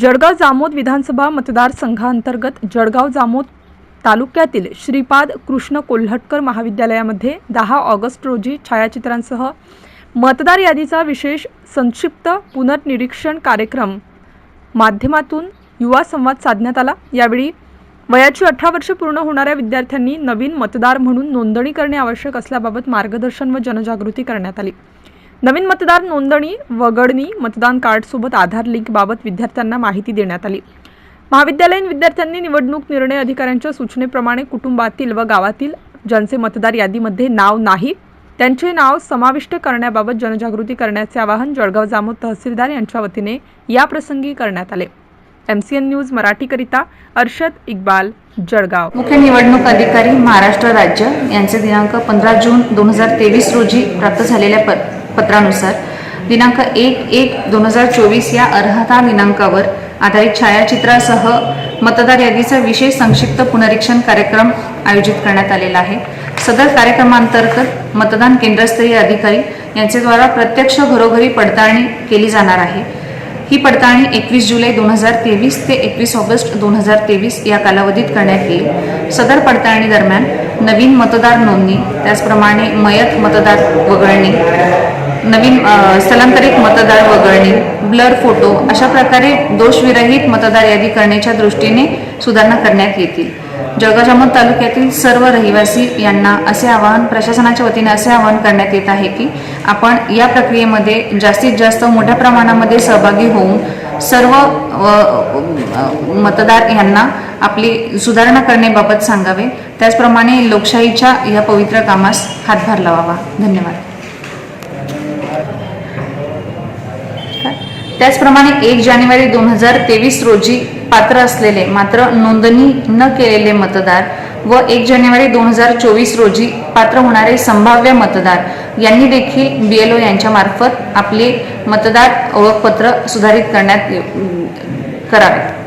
जळगाव जामोद विधानसभा मतदारसंघांतर्गत जळगाव जामोद तालुक्यातील श्रीपाद कृष्ण कोल्हटकर महाविद्यालयामध्ये दहा ऑगस्ट रोजी छायाचित्रांसह मतदार यादीचा विशेष संक्षिप्त पुनर्निरीक्षण कार्यक्रम माध्यमातून युवा संवाद साधण्यात आला. यावेळी वयाची अठरा वर्षे पूर्ण होणाऱ्या विद्यार्थ्यांनी नवीन मतदार म्हणून नोंदणी करणे आवश्यक असल्याबाबत मार्गदर्शन व जनजागृती करण्यात आली. नवीन मतदार नोंदणी वगळणी मतदान कार्डसोबत आधार लिंकबाबत विद्यार्थ्यांना माहिती देण्यात आली. महाविद्यालयीन विद्यार्थ्यांनी निवडणूक निर्णय अधिकाऱ्यांच्या सूचनेप्रमाणे कुटुंबातील व गावातील ज्यांचे मतदार यादीमध्ये नाव नाही त्यांचे नाव समाविष्ट करण्याबाबत जनजागृती करण्याचे आवाहन जळगाव जामोद तहसीलदार यांच्या वतीने याप्रसंगी करण्यात आले. एम सी एन न्यूज मराठीकरिता अर्षद इक्बाल जळगाव. मुख्य निवडणूक अधिकारी महाराष्ट्र राज्य यांचे दिनांक पंधरा जून दोन हजार तेवीस रोजी प्राप्त झालेल्या पत्रानुसार दिनांक एक एक दोन हजार चोवीस या अर्हता दिनांकावर आधारित छायाचित्रासह मतदार यादीचा विशेष संक्षिप्त पुनरीक्षण कार्यक्रम आयोजित करण्यात आलेला आहे. सदर कार्यक्रमांतर्गत मतदान केंद्रस्तरीय अधिकारी यांच्याद्वारा प्रत्यक्ष घरोघरी पडताळणी केली जाणार आहे. ही पडताळणी एकवीस जुलै दोन हजार तेवीस ते एकवीस ऑगस्ट दोन हजार तेवीस या कालावधीत करण्यात येईल. सदर पडताळणी दरम्यान नवीन मतदार नोंदणी त्याचप्रमाणे मयत मतदार वगळणे नवीन स्थलांतरित मतदार वगळणे ब्लर फोटो अशा प्रकारे दोषविरहित मतदार यादी करण्याच्या दृष्टीने सुधारणा करण्यात येतील. जळगाव तालुक्यातील सर्व रहिवासी यांना असे आवाहन प्रशासनाच्या वतीने असे आवाहन करण्यात येत आहे की आपण या प्रक्रियेमध्ये जास्तीत जास्त मोठ्या प्रमाणामध्ये सहभागी होऊन सर्व मतदार यांना आपली सुधारणा करण्याबाबत सांगावे. त्याचप्रमाणे लोकशाहीच्या या पवित्र कामास हातभार लावावा. धन्यवाद. त्याचप्रमाणे एक जानेवारी दोन हजार तेवीस रोजी पात्र असलेले मात्र नोंदणी न केलेले मतदार व एक जानेवारी दोन हजार चोवीस रोजी पात्र होणारे संभाव्य मतदार यांनी देखील बी एल ओ यांच्यामार्फत आपले मतदार ओळखपत्र सुधारित करण्यात करावेत